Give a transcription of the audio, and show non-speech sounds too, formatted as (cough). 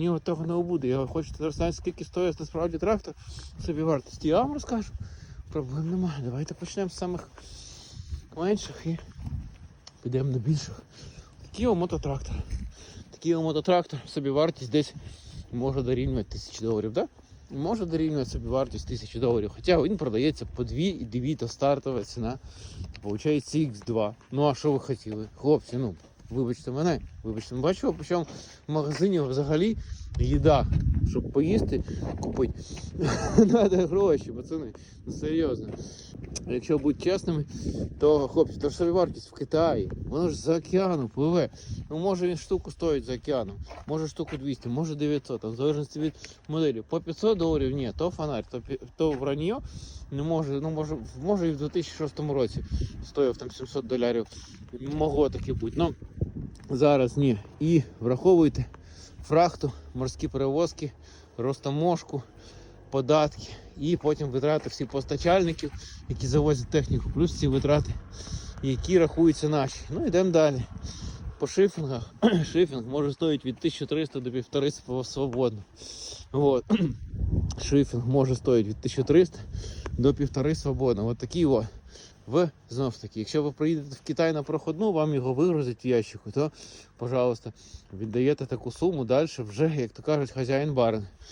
Ні, того не буде. Я хочу знати, скільки стоїть насправді трактор собі вартості. Я вам розкажу. Проблем немає. Давайте почнемо з самих менших і підемо до більших. Такий мототрактор. Такий мототрактор, собі вартість десь може дорівнювати тисячі доларів, так? Може дорівнювати собі вартість тисячі доларів. Хоча він продається по 2,9 то стартова ціна. Получається X2. Ну а що ви хотіли? Хлопці, ну, вибачте мене, вибачте, ми бачимо, причому в магазині взагалі їда, щоб поїсти, купити. Треба (laughs) гроші, пацани. Ну серйозно. Якщо бути чесними, то хлопці, то ж вартість в Китаї. Воно ж за океану пливе. Ну може він штуку стоїть за океаном, може штуку 200, може 900, там, в залежності від моделі. По 500 доларів ні, то фонарь, то, то враньо. Не може, ну може, може і в 2006 році стоїв там 700 доларів. Могло таке бути. Ну зараз ні. І враховуйте фрахту, морські перевозки, ростаможку, податки і потім витрати всіх постачальників, які завозять техніку, плюс ці витрати, які рахуються наші. Ну йдемо далі. По шифінгах (clears throat) шифінг може стоїти від 1300 до 1500 свободно. От. (clears throat) Шифінг може стоїти від 1300 до 1500 свободно. От такі о. В знов таки, якщо ви приїдете в Китай на проходну, вам його вигрузять в ящику, то, пожалуйста, віддаєте таку суму далі вже, як то кажуть, хазяїн барин.